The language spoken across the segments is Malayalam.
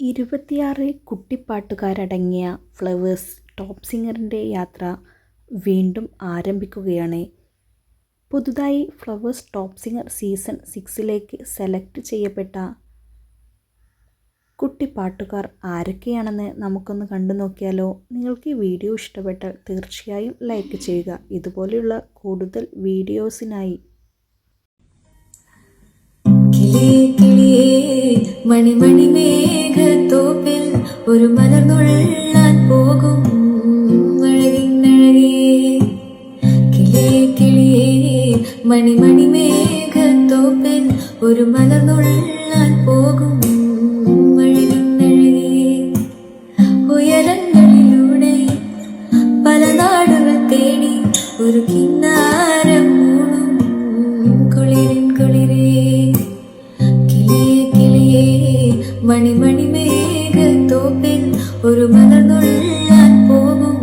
ഇരുപത്തിയാറ് കുട്ടിപ്പാട്ടുകാരടങ്ങിയ ഫ്ലവേഴ്സ് ടോപ്പ് സിംഗറിന്റെ യാത്ര വീണ്ടും ആരംഭിക്കുകയാണ്. പുതുതായി ഫ്ലവേഴ്സ് ടോപ്പ് സിംഗർ സീസൺ സിക്സിലേക്ക് സെലക്ട് ചെയ്യപ്പെട്ട കുട്ടിപ്പാട്ടുകാർ ആരൊക്കെയാണെന്ന് നമുക്കൊന്ന് കണ്ടു നോക്കിയാലോ. നിങ്ങൾക്ക് ഈ വീഡിയോ ഇഷ്ടപ്പെട്ടാൽ തീർച്ചയായും ലൈക്ക് ചെയ്യുക. ഇതുപോലെയുള്ള കൂടുതൽ വീഡിയോസിനായി. മണിമണി ഒരു മലർന്നുള്ളാൻ പോകും അഴകിന്നഴകേ കിളിയേ കിളിയേ മണിമണി മേഘത്തോപ്പിൽ ഒരു മലർന്നുള്ളാൻ പോകും ഉയരങ്ങളിലൂടെ പല നാടുകൾ തേടി ഒരു കിന്നാരം കുളിരിൻ കുളിരേ. കിളിയേ കിളിയേ മണിമണി മേഘത്തോപ്പിൽ ഒരു മലർന്നുള്ളാൻ പോകും.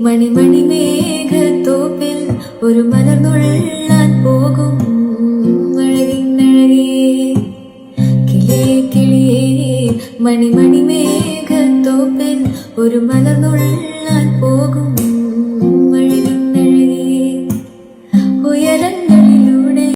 മണിമണി മേഘത്തോപ്പിൽ ഒരു മലർന്നുള്ളാൻ പോകും. മണിമണി മേഘത്തോപ്പിൽ ഒരു മലർന്നുള്ളാൻ പോകും.